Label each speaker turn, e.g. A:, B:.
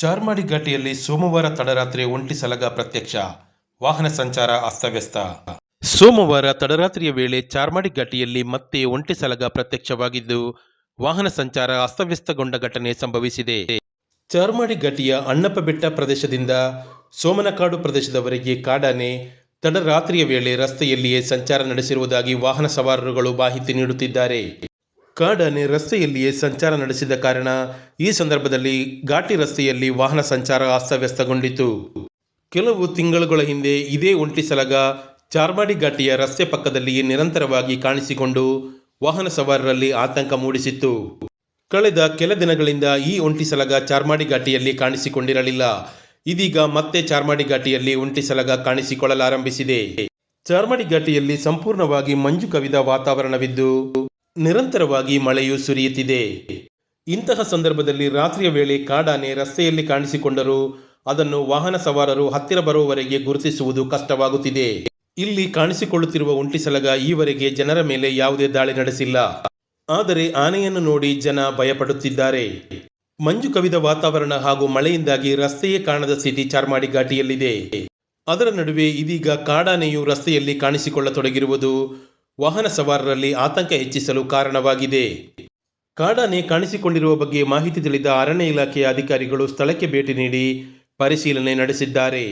A: ಚಾರ್ಮಾಡಿ ಘಾಟಿಯಲ್ಲಿ ಸೋಮವಾರ ತಡರಾತ್ರಿ ಒಂಟಿ ಸಲಗ ಪ್ರತ್ಯಕ್ಷ. ವಾಹನ ಸಂಚಾರ ಅಸ್ತವ್ಯಸ್ತ. ಸೋಮವಾರ ತಡರಾತ್ರಿಯ ವೇಳೆ ಚಾರ್ಮಾಡಿ ಘಾಟಿಯಲ್ಲಿ ಮತ್ತೆ ಒಂಟಿ ಸಲಗ ಪ್ರತ್ಯಕ್ಷವಾಗಿದ್ದು, ವಾಹನ ಸಂಚಾರ ಅಸ್ತವ್ಯಸ್ತಗೊಂಡ ಘಟನೆ ಸಂಭವಿಸಿದೆ. ಚಾರ್ಮಾಡಿ ಘಾಟಿಯ ಅಣ್ಣಪ್ಪ ಬೆಟ್ಟ ಪ್ರದೇಶದಿಂದ ಸೋಮನಕಾಡು ಪ್ರದೇಶದವರೆಗೆ ಕಾಡಾನೆ ತಡರಾತ್ರಿಯ ವೇಳೆ ರಸ್ತೆಯಲ್ಲಿಯೇ ಸಂಚಾರ ನಡೆಸಿರುವುದಾಗಿ ವಾಹನ ಸವಾರರುಗಳು ಮಾಹಿತಿ ನೀಡುತ್ತಿದ್ದಾರೆ. ಕಾಡಾನೆ ರಸ್ತೆಯಲ್ಲಿಯೇ ಸಂಚಾರ ನಡೆಸಿದ ಕಾರಣ ಈ ಸಂದರ್ಭದಲ್ಲಿ ಘಾಟಿ ರಸ್ತೆಯಲ್ಲಿ ವಾಹನ ಸಂಚಾರ ಅಸ್ತವ್ಯಸ್ತಗೊಂಡಿತು. ಕೆಲವು ತಿಂಗಳುಗಳ ಹಿಂದೆ ಇದೇ ಒಂಟಿ ಸಲಗ ಚಾರ್ಮಾಡಿ ಘಾಟಿಯ ರಸ್ತೆ ಪಕ್ಕದಲ್ಲಿಯೇ ನಿರಂತರವಾಗಿ ಕಾಣಿಸಿಕೊಂಡು ವಾಹನ ಸವಾರರಲ್ಲಿ ಆತಂಕ ಮೂಡಿಸಿತ್ತು. ಕಳೆದ ಕೆಲ ದಿನಗಳಿಂದ ಈ ಒಂಟಿ ಸಲಗ ಚಾರ್ಮಾಡಿ ಘಾಟಿಯಲ್ಲಿ ಕಾಣಿಸಿಕೊಂಡಿರಲಿಲ್ಲ. ಇದೀಗ ಮತ್ತೆ ಚಾರ್ಮಾಡಿ ಘಾಟಿಯಲ್ಲಿ ಒಂಟಿ ಸಲಗ ಕಾಣಿಸಿಕೊಳ್ಳಲಾರಂಭಿಸಿದೆ. ಚಾರ್ಮಾಡಿ ಘಾಟಿಯಲ್ಲಿ ಸಂಪೂರ್ಣವಾಗಿ ಮಂಜು ಕವಿದ ವಾತಾವರಣವಿದ್ದು ನಿರಂತರವಾಗಿ ಮಳೆಯು ಸುರಿಯುತ್ತಿದೆ. ಇಂತಹ ಸಂದರ್ಭದಲ್ಲಿ ರಾತ್ರಿಯ ವೇಳೆ ಕಾಡಾನೆ ರಸ್ತೆಯಲ್ಲಿ ಕಾಣಿಸಿಕೊಂಡರೂ ಅದನ್ನು ವಾಹನ ಸವಾರರು ಹತ್ತಿರ ಬರುವವರೆಗೆ ಗುರುತಿಸುವುದು ಕಷ್ಟವಾಗುತ್ತಿದೆ. ಇಲ್ಲಿ ಕಾಣಿಸಿಕೊಳ್ಳುತ್ತಿರುವ ಒಂಟಿಸಲಗ ಈವರೆಗೆ ಜನರ ಮೇಲೆ ಯಾವುದೇ ದಾಳಿ ನಡೆಸಿಲ್ಲ. ಆದರೆ ಆನೆಯನ್ನು ನೋಡಿ ಜನ ಭಯಪಡುತ್ತಿದ್ದಾರೆ. ಮಂಜು ಕವಿದ ವಾತಾವರಣ ಹಾಗೂ ಮಳೆಯಿಂದಾಗಿ ರಸ್ತೆಯೇ ಕಾಣದ ಸ್ಥಿತಿ ಚಾರ್ಮಾಡಿ ಘಾಟಿಯಲ್ಲಿದೆ ಅದರ ನಡುವೆ ಇದೀಗ ಕಾಡಾನೆಯು ರಸ್ತೆಯಲ್ಲಿ ಕಾಣಿಸಿಕೊಳ್ಳತೊಡಗಿರುವುದು ವಾಹನ ಸವಾರರಲ್ಲಿ ಆತಂಕ ಹೆಚ್ಚಿಸಲು ಕಾರಣವಾಗಿದೆ. ಕಾಡಾನೆ ಕಾಣಿಸಿಕೊಂಡಿರುವ ಬಗ್ಗೆ ಮಾಹಿತಿ ತಿಳಿದ ಅರಣ್ಯ ಇಲಾಖೆಯ ಅಧಿಕಾರಿಗಳು ಸ್ಥಳಕ್ಕೆ ಭೇಟಿ ನೀಡಿ ಪರಿಶೀಲನೆ ನಡೆಸಿದ್ದಾರೆ.